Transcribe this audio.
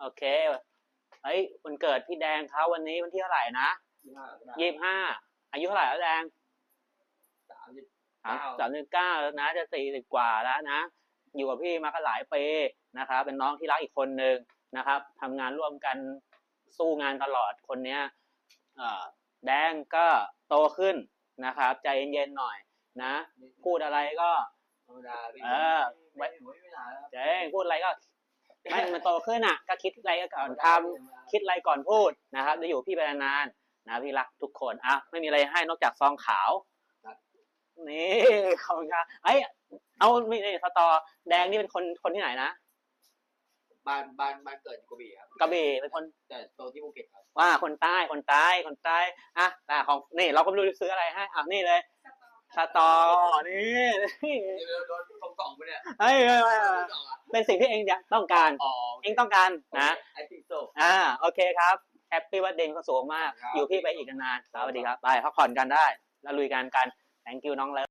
โอเคเฮ้ยวันเกิดพี่แดงเขาวันนี้วันที่เท่าไหร่นะยี่สิบห้าอายุเท่าไหร่แล้วแดงสามสิบสามเก้าสามสิบเก้าแล้วนะจะสี่สิบกว่าแล้วนะ อยู่กับพี่มาก็หลายปีนะครับเป็นน้องที่รักอีกคนหนึ่งนะครับทำงานร่วมกันสู้งานตลอดคนเนี้ยเอ่อแดงก็โตขึ้นนะครับ ใจเย็นๆหน่อยนะ พูดอะไรก็ธรรมดาพี่เออไม่ไม่ไม่นานแล้วเจ๊พูดอะไรก็ ไม่มันโตขึ้นอะ ก็คิดอะไรก่อนทำคิดอะไรก่อนพูดนะครับจะอยู่พี่ไปนานๆนะพี่รักทุกคนอะไม่มีอะไรให้นอกจากซองขาวนี่ขอบคุณครับไอ้ยเอาไม่นี่สตอแดงนี่เป็นคนคนที่ไหนนะบ้านบ้านบ้านเกิดอยู่กระบี่ครับกระบี่เป็นคนแต่โตที่ภูเก็ตครับว่าคนใต้คนใต้คนใต้อะแต่ของนี่เราก็ไม่รู้จะซื้ออะไรให้อะนี่เลยสตอนี่นี่เดี๋ยวโดนส่งกล่องไปเนี่ยเฮ้ยเฮ้ย เฮ้ยเฮ้ยเป็นสิ่งที่เองอยากต้องการ อ๋อเองต้องการนะ ไอติโซ อ่าโอเคครับแฮปปี้วันเดย์ก็สูงมาก ครับ อยู่พี่ไปอีกนานๆสวัสดีครับ ไปพักผ่อนกันได้ แล้วลุยกันกัน thank you น้องเลิฟ